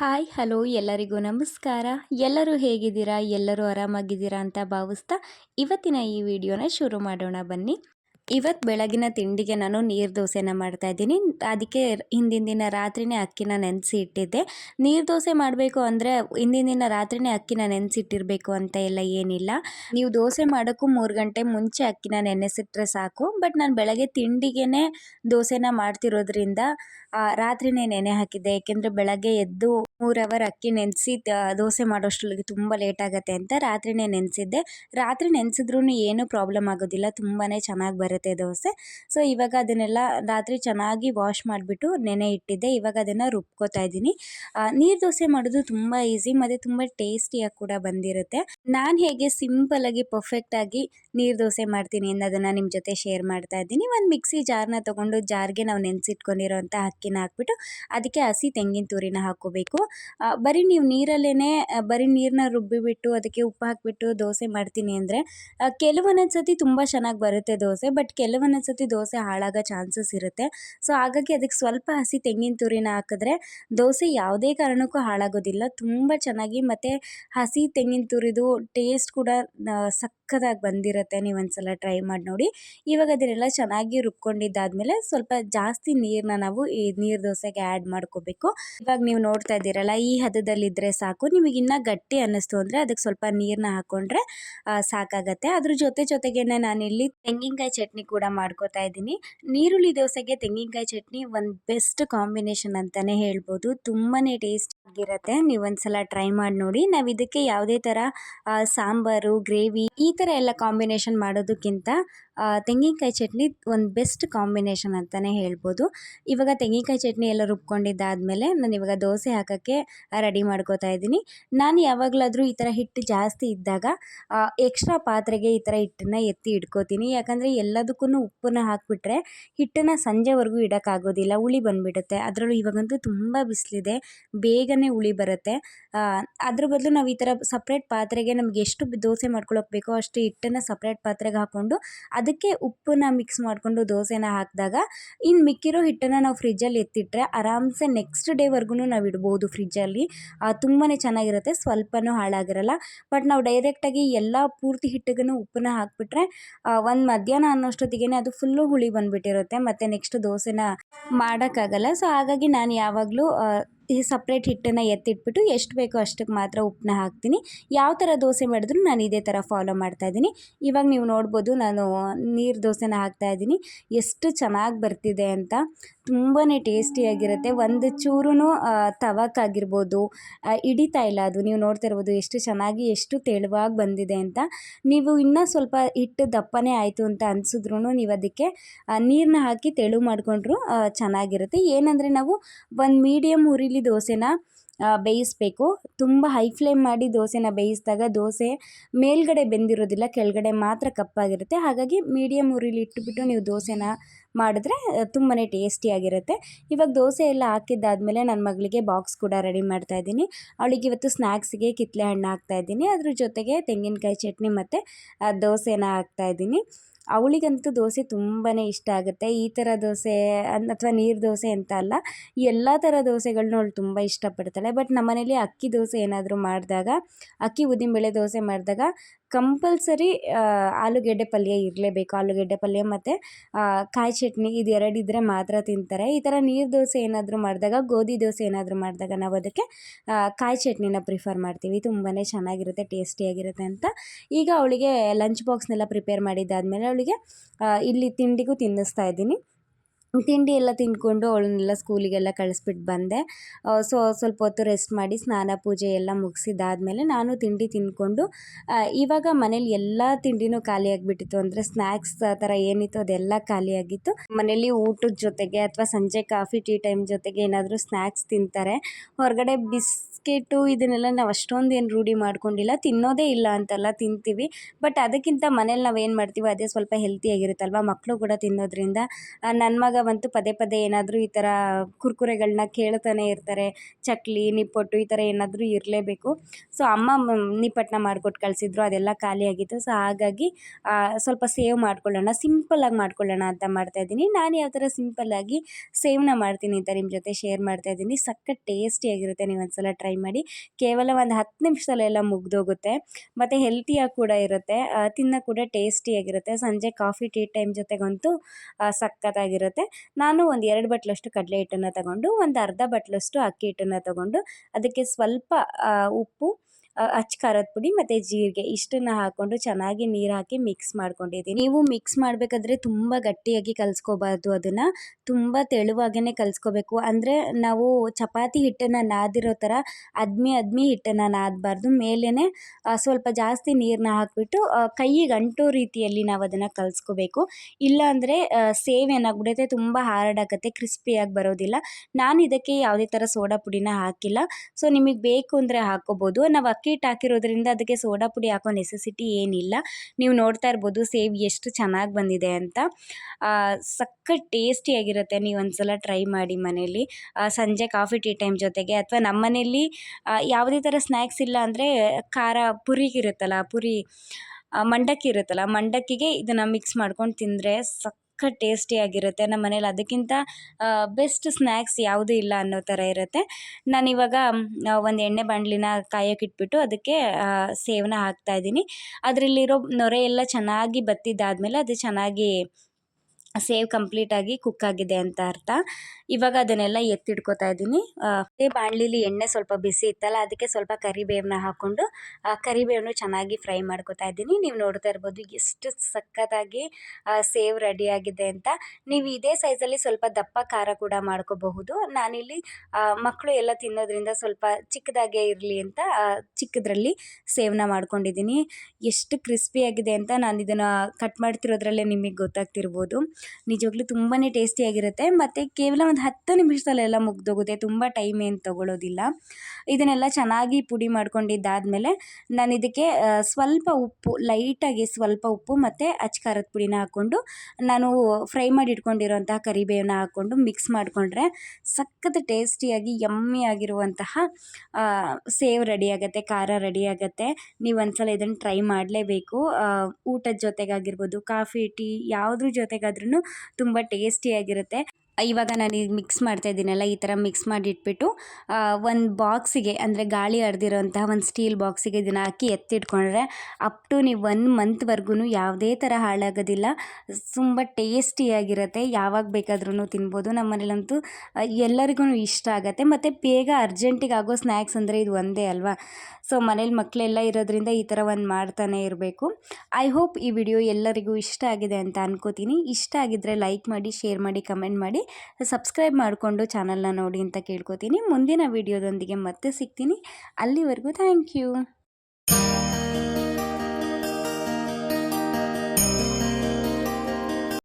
Hi, hello ಎಲ್ಲರಿಗೂ ನಮಸ್ಕಾರ. ಎಲ್ಲರೂ ಹೇಗಿದ್ದೀರಾ? ಎಲ್ಲರೂ ಆರಾಮಾಗಿದ್ದೀರಾ ಅಂತ ಭಾವಿಸ್ತಾ ಇವತ್ತಿನ ಈ ವಿಡಿಯೋನ ಶುರು ಮಾಡೋಣ ಬನ್ನಿ. ಇವತ್ತು ಬೆಳಗಿನ ತಿಂಡಿಗೆ ನಾನು ನೀರು ದೋಸೆನ ಮಾಡ್ತಾ ಇದ್ದೀನಿ. ಅದಕ್ಕೆ ಹಿಂದಿನ ದಿನ ರಾತ್ರಿನೇ ಅಕ್ಕಿನ ನೆನೆಸಿ ಇಟ್ಟಿದ್ದೆ. ನೀರು ದೋಸೆ ಮಾಡಬೇಕು ಅಂದರೆ ಹಿಂದಿನ ದಿನ ರಾತ್ರಿನೇ ಅಕ್ಕಿನ ನೆನೆಸಿಟ್ಟಿರಬೇಕು ಅಂತ ಎಲ್ಲ ಏನಿಲ್ಲ. ನೀವು ದೋಸೆ ಮಾಡೋಕ್ಕೂ ಮೂರು ಗಂಟೆ ಮುಂಚೆ ಅಕ್ಕಿನ ನೆನೆಸಿಟ್ರೆ ಸಾಕು. ಬಟ್ ನಾನು ಬೆಳಗ್ಗೆ ತಿಂಡಿಗೆನೇ ದೋಸೆನ ಮಾಡ್ತಿರೋದ್ರಿಂದ ರಾತ್ರಿನೇ ನೆನೆ ಹಾಕಿದ್ದೆ. ಏಕೆಂದರೆ ಬೆಳಗ್ಗೆ ಎದ್ದು ಮೂರು ಅವರ್ ಅಕ್ಕಿ ನೆನೆಸಿ ದೋಸೆ ಮಾಡೋಷ್ಟರಲ್ಲಿ ತುಂಬ ಲೇಟ್ ಆಗುತ್ತೆ ಅಂತ ರಾತ್ರಿನೇ ನೆನೆಸಿದ್ದೆ. ರಾತ್ರಿ ನೆನೆಸಿದ್ರೂ ಏನೂ ಪ್ರಾಬ್ಲಮ್ ಆಗೋದಿಲ್ಲ. ತುಂಬಾ ಚೆನ್ನಾಗಿ ಬರುತ್ತೆ. ದೋಸೆ. ಸೊ ಇವಾಗ ಅದನ್ನೆಲ್ಲ ರಾತ್ರಿ ಚೆನ್ನಾಗಿ ವಾಶ್ ಮಾಡಿಬಿಟ್ಟು ನೆನೆ ಇಟ್ಟಿದ್ದೆ. ಇವಾಗ ಅದನ್ನು ರುಬ್ಕೋತಾ ಇದ್ದೀನಿ. ನೀರು ದೋಸೆ ಮಾಡೋದು ತುಂಬ ಈಸಿ ಮತ್ತು ತುಂಬ ಟೇಸ್ಟಿಯಾಗಿ ಕೂಡ ಬಂದಿರುತ್ತೆ. ನಾನು ಹೇಗೆ ಸಿಂಪಲಾಗಿ ಪರ್ಫೆಕ್ಟಾಗಿ ನೀರು ದೋಸೆ ಮಾಡ್ತೀನಿ ಅನ್ನೋದನ್ನು ನಿಮ್ಮ ಜೊತೆ ಶೇರ್ ಮಾಡ್ತಾ ಇದ್ದೀನಿ. ಒಂದು ಮಿಕ್ಸಿ ಜಾರ್ನ ತೊಗೊಂಡು ಜಾರ್ಗೆ ನಾವು ನೆನೆಸಿಟ್ಕೊಂಡಿರೋಂಥ ಅಕ್ಕಿನ ಹಾಕ್ಬಿಟ್ಟು ಅದಕ್ಕೆ ಹಸಿ ತೆಂಗಿನ ತುರಿನ ಹಾಕೋಬೇಕು ಬರೀ ನೀವು ನೀರಲ್ಲೇ ಬರೀ ನೀರನ್ನ ರುಬ್ಬಿಬಿಟ್ಟು ಅದಕ್ಕೆ ಉಪ್ಪು ಹಾಕಿಬಿಟ್ಟು ದೋಸೆ ಮಾಡ್ತೀನಿ ಅಂದರೆ ಕೆಲವೊಂದೊಂದು ಸತಿ ತುಂಬ ಚೆನ್ನಾಗಿ ಬರುತ್ತೆ ದೋಸೆ ಬಟ್ ಕೆಲವೊಂದೊಂದು ಸತಿ ದೋಸೆ ಹಾಳಾಗೋ ಚಾನ್ಸಸ್ ಇರುತ್ತೆ. ಸೊ, ಹಾಗಾಗಿ ಅದಕ್ಕೆ ಸ್ವಲ್ಪ ಹಸಿ ತೆಂಗಿನ ತುರಿನ ಹಾಕಿದ್ರೆ ದೋಸೆ ಯಾವುದೇ ಕಾರಣಕ್ಕೂ ಹಾಳಾಗೋದಿಲ್ಲ. ತುಂಬ ಚೆನ್ನಾಗಿ ಮತ್ತು ಹಸಿ ತೆಂಗಿನ ತುರಿದು ಟೇಸ್ಟ್ ಕೂಡ ಸಕ್ಕತ್ತಾಗಿ ಬಂದಿರುತ್ತೆ, ನೀವು ಒಂದ್ಸಲ ಟ್ರೈ ಮಾಡಿ ನೋಡಿ. ಇವಾಗ ಅದನ್ನೆಲ್ಲ ಚೆನ್ನಾಗಿ ರುಬ್ಕೊಂಡಿದ್ದಾದ್ಮೇಲೆ ಸ್ವಲ್ಪ ಜಾಸ್ತಿ ನೀರನ್ನ ನಾವು ಈ ನೀರು ದೋಸೆಗೆ ಆ್ಯಡ್ ಮಾಡ್ಕೋಬೇಕು. ಇವಾಗ ನೀವು ನೋಡ್ತಾ ಇದ್ದೀರಲ್ಲ, ಈ ಹದದಲ್ಲಿದ್ದರೆ ಸಾಕು. ನಿಮಗೆ ಇನ್ನೂ ಗಟ್ಟಿ ಅನ್ನಿಸ್ತು ಅಂದರೆ ಅದಕ್ಕೆ ಸ್ವಲ್ಪ ನೀರನ್ನ ಹಾಕ್ಕೊಂಡ್ರೆ ಸಾಕಾಗತ್ತೆ. ಅದ್ರ ಜೊತೆ ಜೊತೆಗೇನೆ ನಾನಿಲ್ಲಿ ತೆಂಗಿನಕಾಯಿ ಚಟ್ನಿ ಕೂಡ ಮಾಡ್ಕೋತಾ ಇದ್ದೀನಿ. ನೀರುಳ್ಳಿ ದೋಸೆಗೆ ತೆಂಗಿನಕಾಯಿ ಚಟ್ನಿ ಒಂದು ಬೆಸ್ಟ್ ಕಾಂಬಿನೇಷನ್ ಅಂತಲೇ ಹೇಳ್ಬೋದು. ತುಂಬಾ ಟೇಸ್ಟ್ ಆಗಿರುತ್ತೆ. ನೀವು ಒಂದ್ಸಲ ಟ್ರೈ ಮಾಡಿ ನೋಡಿ. ನಾವು ಇದಕ್ಕೆ ಯಾವುದೇ ಥರ ಸಾಂಬಾರು ಗ್ರೇವಿ ಈ ಥರ ಎಲ್ಲ ಕಾಂಬಿನೇಷನ್ ಮಾಡೋದಕ್ಕಿಂತ ತೆಂಗಿನಕಾಯಿ ಚಟ್ನಿ ಒಂದು ಬೆಸ್ಟ್ ಕಾಂಬಿನೇಷನ್ ಅಂತಲೇ ಹೇಳ್ಬೋದು. ಇವಾಗ ತೆಂಗಿನಕಾಯಿ ಚಟ್ನಿ ಎಲ್ಲ ರುಬ್ಕೊಂಡಿದ್ದಾದಮೇಲೆ ನಾನು ಇವಾಗ ದೋಸೆ ಹಾಕೋಕ್ಕೆ ರೆಡಿ ಮಾಡ್ಕೋತಾ ಇದ್ದೀನಿ. ನಾನು ಯಾವಾಗಲಾದರೂ ಈ ಥರ ಹಿಟ್ಟು ಜಾಸ್ತಿ ಇದ್ದಾಗ ಎಕ್ಸ್ಟ್ರಾ ಪಾತ್ರೆಗೆ ಈ ಥರ ಹಿಟ್ಟನ್ನು ಎತ್ತಿ ಇಟ್ಕೋತೀನಿ. ಯಾಕಂದರೆ ಎಲ್ಲದಕ್ಕೂ ಉಪ್ಪನ್ನ ಹಾಕಿಬಿಟ್ರೆ ಹಿಟ್ಟನ್ನು ಸಂಜೆವರೆಗೂ ಇಡೋಕ್ಕಾಗೋದಿಲ್ಲ, ಹುಳಿ ಬಂದುಬಿಡುತ್ತೆ. ಅದರಲ್ಲೂ ಇವಾಗಂತೂ ತುಂಬ ಬಿಸಿಲಿದೆ, ಬೇಗನೆ ಹುಳಿ ಬರುತ್ತೆ. ಅದ್ರ ಬದಲು ನಾವು ಈ ಥರ ಸಪ್ರೇಟ್ ಪಾತ್ರೆಗೆ ನಮ್ಗೆ ಎಷ್ಟು ದೋಸೆ ಮಾಡ್ಕೊಳ್ಳೋಕೆ ಬೇಕೋ ಅಷ್ಟು ಹಿಟ್ಟನ್ನು ಸಪ್ರೇಟ್ ಪಾತ್ರೆಗೆ ಹಾಕ್ಕೊಂಡು ಅದಕ್ಕೆ ಉಪ್ಪನ್ನ ಮಿಕ್ಸ್ ಮಾಡಿಕೊಂಡು ದೋಸೆನ ಹಾಕಿದಾಗ ಇನ್ನು ಮಿಕ್ಕಿರೋ ಹಿಟ್ಟನ್ನು ನಾವು ಫ್ರಿಜ್ಜಲ್ಲಿ ಎತ್ತಿಟ್ಟರೆ ಆರಾಮ್ಸೆ ನೆಕ್ಸ್ಟ್ ಡೇವರೆಗೂ ನಾವು ಇಡ್ಬೋದು ಫ್ರಿಜ್ಜಲ್ಲಿ ತುಂಬಾ ಚೆನ್ನಾಗಿರುತ್ತೆ, ಸ್ವಲ್ಪನೂ ಹಾಳಾಗಿರಲ್ಲ. ಬಟ್ ನಾವು ಡೈರೆಕ್ಟಾಗಿ ಎಲ್ಲ ಪೂರ್ತಿ ಹಿಟ್ಟಿಗೂ ಉಪ್ಪನ್ನ ಹಾಕಿಬಿಟ್ರೆ ಒಂದು ಮಧ್ಯಾಹ್ನ ಅನ್ನೋಷ್ಟೊತ್ತಿಗೆ ಅದು ಫುಲ್ಲು ಹುಳಿ ಬಂದುಬಿಟ್ಟಿರುತ್ತೆ. ಮತ್ತು ನೆಕ್ಸ್ಟ್ ದೋಸೆನ ಮಾಡೋಕ್ಕಾಗಲ್ಲ. ಸೊ ಹಾಗಾಗಿ ನಾನು ಯಾವಾಗಲೂ ಈ ಸಪ್ರೇಟ್ ಹಿಟ್ಟನ್ನು ಎತ್ತಿಟ್ಬಿಟ್ಟು ಎಷ್ಟು ಬೇಕೋ ಅಷ್ಟಕ್ಕೆ ಮಾತ್ರ ಉಪ್ಪನ್ನ ಹಾಕ್ತೀನಿ. ಯಾವ ಥರ ದೋಸೆ ಮಾಡಿದ್ರು ನಾನು ಇದೇ ಥರ ಫಾಲೋ ಮಾಡ್ತಾಯಿದ್ದೀನಿ ಇವಾಗ ನೀವು ನೋಡ್ಬೋದು ನಾನು ನೀರು ದೋಸೆನ ಹಾಕ್ತಾಯಿದ್ದೀನಿ ಎಷ್ಟು ಚೆನ್ನಾಗಿ ಬರ್ತಿದೆ ಅಂತ. ತುಂಬಾ ಟೇಸ್ಟಿಯಾಗಿರುತ್ತೆ ಒಂದು ಚೂರು ತವಕ್ಕಾಗಿರ್ಬೋದು ಹಿಡಿತಾ ಇಲ್ಲ ಅದು. ನೀವು ನೋಡ್ತಾ ಇರ್ಬೋದು ಎಷ್ಟು ಚೆನ್ನಾಗಿ, ಎಷ್ಟು ತೆಳುವಾಗಿ ಬಂದಿದೆ ಅಂತ. ನೀವು ಇನ್ನೂ ಸ್ವಲ್ಪ ಹಿಟ್ಟು ದಪ್ಪನೇ ಆಯಿತು ಅಂತ ಅನಿಸಿದ್ರು ನೀವು ಅದಕ್ಕೆ ನೀರನ್ನ ಹಾಕಿ ತೆಳು ಮಾಡಿಕೊಂಡ್ರು ಚೆನ್ನಾಗಿರುತ್ತೆ. ಏನಂದರೆ ನಾವು ಒಂದು ಮೀಡಿಯಮ್ ಉರಿಲಿ ದೋಸೆನ ಬೇಯಿಸಬೇಕು. ತುಂಬ ಹೈ ಫ್ಲೇಮ್ ಮಾಡಿ ದೋಸೆನ ಬೇಯಿಸಿದಾಗ ದೋಸೆ ಮೇಲ್ಗಡೆ ಬೆಂದಿರೋದಿಲ್ಲ, ಕೆಳಗಡೆ ಮಾತ್ರ ಕಪ್ಪಾಗಿರುತ್ತೆ. ಹಾಗಾಗಿ ಮೀಡಿಯಮ್ ಉರಿಲಿ ಇಟ್ಟುಬಿಟ್ಟು ನೀವು ದೋಸೆನ ಮಾಡಿದ್ರೆ ತುಂಬಾ ಟೇಸ್ಟಿಯಾಗಿರುತ್ತೆ ಇವಾಗ ದೋಸೆ ಎಲ್ಲ ಹಾಕಿದ್ದಾದಮೇಲೆ ನನ್ನ ಮಗಳಿಗೆ ಬಾಕ್ಸ್ ಕೂಡ ರೆಡಿ ಮಾಡ್ತಾ ಇದ್ದೀನಿ. ಅವಳಿಗೆ ಇವತ್ತು ಸ್ನ್ಯಾಕ್ಸ್ಗೆ ಕಿತ್ತಲೆ ಹಣ್ಣು ಹಾಕ್ತಾಯಿದ್ದೀನಿ ಅದ್ರ ಜೊತೆಗೆ ತೆಂಗಿನಕಾಯಿ ಚಟ್ನಿ ಮತ್ತು ದೋಸೆನ ಹಾಕ್ತಾಯಿದ್ದೀನಿ ಅವಳಿಗಂತೂ ದೋಸೆ ತುಂಬಾ ಇಷ್ಟ ಆಗುತ್ತೆ. ಈ ಥರ ದೋಸೆ ಅಥವಾ ನೀರು ದೋಸೆ ಅಂತ ಅಲ್ಲ ಎಲ್ಲ ಥರ ದೋಸೆಗಳನ್ನ ಅವಳು ತುಂಬ ಇಷ್ಟಪಡ್ತಾಳೆ. ಬಟ್ ನಮ್ಮನೇಲಿ ಅಕ್ಕಿ ದೋಸೆ ಏನಾದರೂ ಮಾಡಿದಾಗ, ಅಕ್ಕಿ ಉದ್ದಿನಬೇಳೆ ದೋಸೆ ಮಾಡಿದಾಗ ಕಂಪಲ್ಸರಿ ಆಲೂಗೆಡ್ಡೆ ಪಲ್ಯ ಇರಲೇಬೇಕು. ಆಲೂಗೆಡ್ಡೆ ಪಲ್ಯ ಮತ್ತು ಕಾಯಿ ಚಟ್ನಿ ಇದು ಎರಡಿದ್ದರೆ ಮಾತ್ರ ತಿಂತಾರೆ. ಈ ಥರ ನೀರು ದೋಸೆ ಏನಾದರೂ ಮಾಡಿದಾಗ, ಗೋಧಿ ದೋಸೆ ಏನಾದರೂ ಮಾಡಿದಾಗ ನಾವು ಅದಕ್ಕೆ ಕಾಯಿ ಚಟ್ನಿನ ಪ್ರಿಫರ್ ಮಾಡ್ತೀವಿ. ತುಂಬಾ ಚೆನ್ನಾಗಿರುತ್ತೆ, ಟೇಸ್ಟಿಯಾಗಿರುತ್ತೆ ಅಂತ. ಈಗ ಅವಳಿಗೆ ಲಂಚ್ ಬಾಕ್ಸ್ನೆಲ್ಲ ಪ್ರಿಪೇರ್ ಮಾಡಿದ್ದಾದಮೇಲೆ ಅವಳಿಗೆ ಇಲ್ಲಿ ತಿಂಡಿಗೂ ತಿನ್ನಿಸ್ತಾ ಇದ್ದೀನಿ. ತಿಂಡಿ ಎಲ್ಲ ತಿಂದ್ಕೊಂಡು ಅವಳನ್ನೆಲ್ಲ ಸ್ಕೂಲಿಗೆಲ್ಲ ಕಳಿಸ್ಬಿಟ್ಟು ಬಂದೆ. ಸೊ ಸ್ವಲ್ಪ ಹೊತ್ತು ರೆಸ್ಟ್ ಮಾಡಿ ಸ್ನಾನ ಪೂಜೆ ಎಲ್ಲ ಮುಗಿಸಿದಾದ್ಮೇಲೆ ನಾನು ತಿಂಡಿ ತಿಂದ್ಕೊಂಡು ಇವಾಗ ಮನೇಲಿ ಎಲ್ಲ ತಿಂಡಿನೂ ಖಾಲಿಯಾಗಿಬಿಟ್ಟಿತ್ತು. ಅಂದರೆ ಸ್ನ್ಯಾಕ್ಸ್ ಥರ ಏನಿತ್ತು ಅದೆಲ್ಲ ಖಾಲಿಯಾಗಿತ್ತು. ಮನೇಲಿ ಊಟದ ಜೊತೆಗೆ ಅಥವಾ ಸಂಜೆ ಕಾಫಿ, ಟೀ ಟೈಮ್ ಜೊತೆಗೆ ಏನಾದರೂ ಸ್ನ್ಯಾಕ್ಸ್ ತಿಂತಾರೆ. ಹೊರಗಡೆ ಬಿಸ್ಕೆಟು ಇದನ್ನೆಲ್ಲ ನಾವು ಅಷ್ಟೊಂದು ಏನು ರೂಢಿ ಮಾಡ್ಕೊಂಡಿಲ್ಲ. ತಿನ್ನೋದೇ ಇಲ್ಲ ಅಂತೆಲ್ಲ ತಿಂತೀವಿ. ಬಟ್ ಅದಕ್ಕಿಂತ ಮನೇಲಿ ನಾವು ಏನು ಮಾಡ್ತೀವಿ ಅದೇ ಸ್ವಲ್ಪ ಹೆಲ್ತಿಯಾಗಿರುತ್ತಲ್ವ? ಮಕ್ಕಳು ಕೂಡ ತಿನ್ನೋದ್ರಿಂದ ನನ್ನ ಮಗ ಅಂತೂ ಪದೇ ಪದೇ ಏನಾದರೂ ಈ ಥರ ಕುರ್ಕುರೆಗಳನ್ನ ಕೇಳ್ತಾನೆ ಇರ್ತಾರೆ. ಚಕ್ಲಿ, ನಿಪ್ಪಟ್ಟು ಈ ಥರ ಏನಾದರೂ ಇರಲೇಬೇಕು. ಸೊ, ಅಮ್ಮ ನಿಪ್ಪಟ್ಟನ್ನ ಮಾಡ್ಕೊಟ್ಟು ಕಳಿಸಿದ್ರು, ಅದೆಲ್ಲ ಖಾಲಿಯಾಗಿತ್ತು ಸೊ, ಹಾಗಾಗಿ ಸ್ವಲ್ಪ ಸೇವ್ ಮಾಡ್ಕೊಳ್ಳೋಣ, ಸಿಂಪಲ್ಲಾಗಿ ಮಾಡ್ಕೊಳ್ಳೋಣ ಅಂತ ಮಾಡ್ತಾ ಇದ್ದೀನಿ. ನಾನು ಯಾವ ಥರ ಸಿಂಪಲ್ಲಾಗಿ ಸೇವ್ನ ಮಾಡ್ತೀನಿ ಅಂತ ನಿಮ್ಮ ಜೊತೆ ಶೇರ್ ಮಾಡ್ತಾ ಇದ್ದೀನಿ. ಸಖತ್ ಟೇಸ್ಟಿಯಾಗಿರುತ್ತೆ, ನೀವು ಒಂದ್ಸಲ ಟ್ರೈ ಮಾಡಿ. ಕೇವಲ ಒಂದು ಹತ್ತು ನಿಮಿಷದಲ್ಲೆಲ್ಲ ಮುಗ್ದೋಗುತ್ತೆ. ಮತ್ತು ಹೆಲ್ತಿಯಾಗಿ ಕೂಡ ಇರುತ್ತೆ. ತಿನ್ನೋ ಕೂಡ ಟೇಸ್ಟಿಯಾಗಿರುತ್ತೆ. ಸಂಜೆ ಕಾಫಿ ಟೀ ಟೈಮ್ ಜೊತೆಗಂತೂ ಸಖತ್ತಾಗಿರುತ್ತೆ. ನಾನು ಒಂದು ಎರಡು ಬಟ್ಲಷ್ಟು ಕಡಲೆ ಹಿಟ್ಟನ್ನು ತಗೊಂಡು ಒಂದು ಅರ್ಧ ಬಟ್ಲಷ್ಟು ಅಕ್ಕಿ ಹಿಟ್ಟನ್ನು ತಗೊಂಡು ಅದಕ್ಕೆ ಸ್ವಲ್ಪ ಉಪ್ಪು ಅಚ್ಚ ಖಾರದ ಪುಡಿ ಮತ್ತು ಜೀರಿಗೆ, ಇಷ್ಟನ್ನು ಹಾಕ್ಕೊಂಡು ಚೆನ್ನಾಗಿ ನೀರು ಹಾಕಿ ಮಿಕ್ಸ್ ಮಾಡ್ಕೊಂಡಿದ್ದೀನಿ. ನೀವು ಮಿಕ್ಸ್ ಮಾಡಬೇಕಾದ್ರೆ ತುಂಬ ಗಟ್ಟಿಯಾಗಿ ಕಲಿಸ್ಕೋಬಾರ್ದು ಅದನ್ನು. ತುಂಬ ತೆಳುವಾಗೇ ಕಲಿಸ್ಕೋಬೇಕು. ಅಂದರೆ ನಾವು ಚಪಾತಿ ಹಿಟ್ಟನ್ನು ನಾದಿರೋ ಥರ ಅದ್ಮಿ ಅದ್ಮಿ ಹಿಟ್ಟನ್ನು ನಾದಬಾರ್ದು. ಮೇಲೇ ಸ್ವಲ್ಪ ಜಾಸ್ತಿ ನೀರನ್ನ ಹಾಕಿಬಿಟ್ಟು ಕೈಗೆ ಅಂಟೋ ರೀತಿಯಲ್ಲಿ ನಾವು ಅದನ್ನು ಕಲಿಸ್ಕೋಬೇಕು. ಇಲ್ಲಾಂದರೆ ಸೇವ್ ಏನಾಗ್ಬಿಡುತ್ತೆ, ತುಂಬ ಹಾರ್ಡ್ ಆಗುತ್ತೆ ಕ್ರಿಸ್ಪಿಯಾಗಿ ಬರೋದಿಲ್ಲ. ನಾನು ಇದಕ್ಕೆ ಯಾವುದೇ ಥರ ಸೋಡಾ ಪುಡಿನ ಹಾಕಿಲ್ಲ. ಸೊ ನಿಮಗೆ ಬೇಕು ಅಂದರೆ ಹಾಕ್ಕೋಬೋದು. ನಾವು ಅಕ್ಕಿ ಹಿಟ್ಟು ಹಾಕಿರೋದ್ರಿಂದ ಅದಕ್ಕೆ ಸೋಡಾ ಪುಡಿ ಹಾಕೋ ನೆಸೆಸಿಟಿ ಏನಿಲ್ಲ. ನೀವು ನೋಡ್ತಾ ಇರ್ಬೋದು ಸೇವ್ ಎಷ್ಟು ಚೆನ್ನಾಗಿ ಬಂದಿದೆ ಅಂತ. ಸಖತ್ ಟೇಸ್ಟಿಯಾಗಿರುತ್ತೆ ನೀವು ಒಂದ್ಸಲ ಟ್ರೈ ಮಾಡಿ ಮನೇಲಿ. ಸಂಜೆ ಕಾಫಿ ಟೀ ಟೈಮ್ ಜೊತೆಗೆ ಅಥವಾ ನಮ್ಮ ಮನೆಯಲ್ಲಿ ಯಾವುದೇ ಥರ ಸ್ನ್ಯಾಕ್ಸ್ ಇಲ್ಲ ಅಂದರೆ ಖಾರ ಪುರಿಗಿರುತ್ತಲ್ಲ ಪುರಿ ಮಂಡಕ್ಕಿ ಇರುತ್ತಲ್ಲ, ಮಂಡಕ್ಕಿಗೆ ಇದನ್ನು ಮಿಕ್ಸ್ ಮಾಡ್ಕೊಂಡು ತಿಂದರೆ ಸಖತ್ ಟೇಸ್ಟಿಯಾಗಿರುತ್ತೆ ನಮ್ಮ ಮನೇಲಿ. ಅದಕ್ಕಿಂತ ಬೆಸ್ಟ್ ಸ್ನ್ಯಾಕ್ಸ್ ಯಾವುದೂ ಇಲ್ಲ ಅನ್ನೋ ಥರ ಇರುತ್ತೆ. ನಾನಿವಾಗ ಒಂದು ಎಣ್ಣೆ ಬಾಂಡ್ಲಿನ ಕಾಯೋಕೆ ಇಟ್ಬಿಟ್ಟು ಅದಕ್ಕೆ ಸೇವನ ಸೇವನ್ನ ಹಾಕ್ತಾ ಇದ್ದೀನಿ. ಅದರಲ್ಲಿರೋ ನೊರೆ ಎಲ್ಲ ಚೆನ್ನಾಗಿ ಬತ್ತಿದ್ದಾದ್ಮೇಲೆ ಅದು ಚೆನ್ನಾಗಿ ಸೇವ್ ಕಂಪ್ಲೀಟಾಗಿ ಕುಕ್ ಆಗಿದೆ ಅಂತ ಅರ್ಥ. ಇವಾಗ ಅದನ್ನೆಲ್ಲ ಎತ್ತಿಡ್ಕೊತಾ ಇದ್ದೀನಿ. ಬಾಣಲಿಲಿ ಎಣ್ಣೆ ಸ್ವಲ್ಪ ಬಿಸಿ ಇತ್ತಲ್ಲ, ಅದಕ್ಕೆ ಸ್ವಲ್ಪ ಕರಿಬೇವನ್ನ ಹಾಕ್ಕೊಂಡು ಕರಿಬೇವನ್ನು ಚೆನ್ನಾಗಿ ಫ್ರೈ ಮಾಡ್ಕೊತಾ ಇದ್ದೀನಿ. ನೀವು ನೋಡ್ತಾ ಇರ್ಬೋದು ಎಷ್ಟು ಸಖತ್ತಾಗಿ ಸೇವ್ ಸೇವ್ ರೆಡಿಯಾಗಿದೆ ಅಂತ. ನೀವು ಇದೇ ಸೈಜಲ್ಲಿ ಸ್ವಲ್ಪ ದಪ್ಪ ಖಾರ ಕೂಡ ಮಾಡ್ಕೋಬಹುದು. ನಾನಿಲ್ಲಿ ಮಕ್ಕಳು ಎಲ್ಲ ತಿನ್ನೋದ್ರಿಂದ ಸ್ವಲ್ಪ ಚಿಕ್ಕದಾಗೇ ಇರಲಿ ಅಂತ ಚಿಕ್ಕದ್ರಲ್ಲಿ ಸೇವನ್ನ ಮಾಡ್ಕೊಂಡಿದ್ದೀನಿ. ಎಷ್ಟು ಕ್ರಿಸ್ಪಿಯಾಗಿದೆ ಅಂತ ನಾನು ಇದನ್ನು ಕಟ್ ಮಾಡ್ತಿರೋದ್ರಲ್ಲೇ ನಿಮಗೆ ಗೊತ್ತಾಗ್ತಿರ್ಬೋದು. ನಿಜವಾಗ್ಲೂ ತುಂಬಾ ಟೇಸ್ಟಿಯಾಗಿರುತ್ತೆ ಮತ್ತು ಕೇವಲ ಒಂದು ಹತ್ತು ನಿಮಿಷದಲ್ಲೆಲ್ಲ ಮುಗ್ದೋಗುತ್ತೆ. ತುಂಬ ಟೈಮ್ ಏನು ತೊಗೊಳ್ಳೋದಿಲ್ಲ ಇದನ್ನೆಲ್ಲ ಚೆನ್ನಾಗಿ ಪುಡಿ ಮಾಡ್ಕೊಂಡಿದ್ದಾದಮೇಲೆ ನಾನು ಇದಕ್ಕೆ ಸ್ವಲ್ಪ ಉಪ್ಪು ಲೈಟಾಗಿ ಸ್ವಲ್ಪ ಉಪ್ಪು ಮತ್ತು ಅಚ್ಚ ಖಾರದ ಪುಡಿನ ಹಾಕ್ಕೊಂಡು, ನಾನು ಫ್ರೈ ಮಾಡಿ ಇಟ್ಕೊಂಡಿರೋಂತಹ ಕರಿಬೇವನ್ನ ಹಾಕ್ಕೊಂಡು ಮಿಕ್ಸ್ ಮಾಡಿಕೊಂಡ್ರೆ ಸಖತ್ ಟೇಸ್ಟಿಯಾಗಿ ಯಮ್ಮಿ ಆಗಿರುವಂತಹ ಸೇವ್ ರೆಡಿ ಆಗುತ್ತೆ, ಖಾರ ರೆಡಿ ಆಗುತ್ತೆ. ನೀವು ಒಂದ್ಸಲ ಇದನ್ನು ಟ್ರೈ ಮಾಡಲೇಬೇಕು. ಊಟದ ಜೊತೆಗಾಗಿರ್ಬೋದು ಕಾಫಿ ಟೀ ಯಾವುದ್ರ ಜೊತೆಗಾದ್ರೂ ತುಂಬ ಟೇಸ್ಟಿಯಾಗಿರುತ್ತೆ. ಇವಾಗ ನಾನು ಈಗ ಮಿಕ್ಸ್ ಮಾಡ್ತಾ ಇದ್ದೀನಲ್ಲ, ಈ ಥರ ಮಿಕ್ಸ್ ಮಾಡಿಟ್ಬಿಟ್ಟು ಒಂದು ಬಾಕ್ಸಿಗೆ ಅಂದರೆ ಗಾಳಿ ಹರಿದಿರೋಂತಹ ಒಂದು ಸ್ಟೀಲ್ ಬಾಕ್ಸಿಗೆ ಇದನ್ನು ಹಾಕಿ ಎತ್ತಿಟ್ಕೊಂಡ್ರೆ ಅಪ್ ಟು ನೀವು ಒನ್ ಮಂತ್ವರೆಗೂ ಯಾವುದೇ ಥರ ಹಾಳಾಗೋದಿಲ್ಲ. ತುಂಬ ಟೇಸ್ಟಿಯಾಗಿರುತ್ತೆ ಯಾವಾಗ ಬೇಕಾದ್ರೂ ತಿನ್ಬೋದು. ನಮ್ಮ ಮನೇಲಂತೂ ಎಲ್ಲರಿಗೂ ಇಷ್ಟ ಆಗುತ್ತೆ. ಮತ್ತು ಬೇಗ ಅರ್ಜೆಂಟಿಗೆ ಆಗೋ ಸ್ನ್ಯಾಕ್ಸ್ ಅಂದರೆ ಇದು ಒಂದೇ ಅಲ್ವಾ? ಸೊ ಮನೇಲಿ ಮಕ್ಕಳೆಲ್ಲ ಇರೋದ್ರಿಂದ ಈ ಥರ ಒಂದು ಮಾಡ್ತಾನೆ ಇರಬೇಕು. ಐ ಹೋಪ್ ಈ ವಿಡಿಯೋ ಎಲ್ಲರಿಗೂ ಇಷ್ಟ ಆಗಿದೆ ಅಂತ ಅನ್ಕೋತೀನಿ. ಇಷ್ಟ ಆಗಿದ್ದರೆ ಲೈಕ್ ಮಾಡಿ ಶೇರ್ ಮಾಡಿ ಕಮೆಂಟ್ ಮಾಡಿ. ಸಬ್ಸ್ಕ್ರೈಬ್ ಮಾಡಿಕೊಂಡು ಚಾನಲ್ನ ನೋಡಿ ಅಂತ ಕೇಳ್ಕೊತೀನಿ. ಮುಂದಿನ ವಿಡಿಯೋದೊಂದಿಗೆ ಮತ್ತೆ ಸಿಗ್ತೀನಿ. ಅಲ್ಲಿವರೆಗೂ ಥ್ಯಾಂಕ್ ಯು.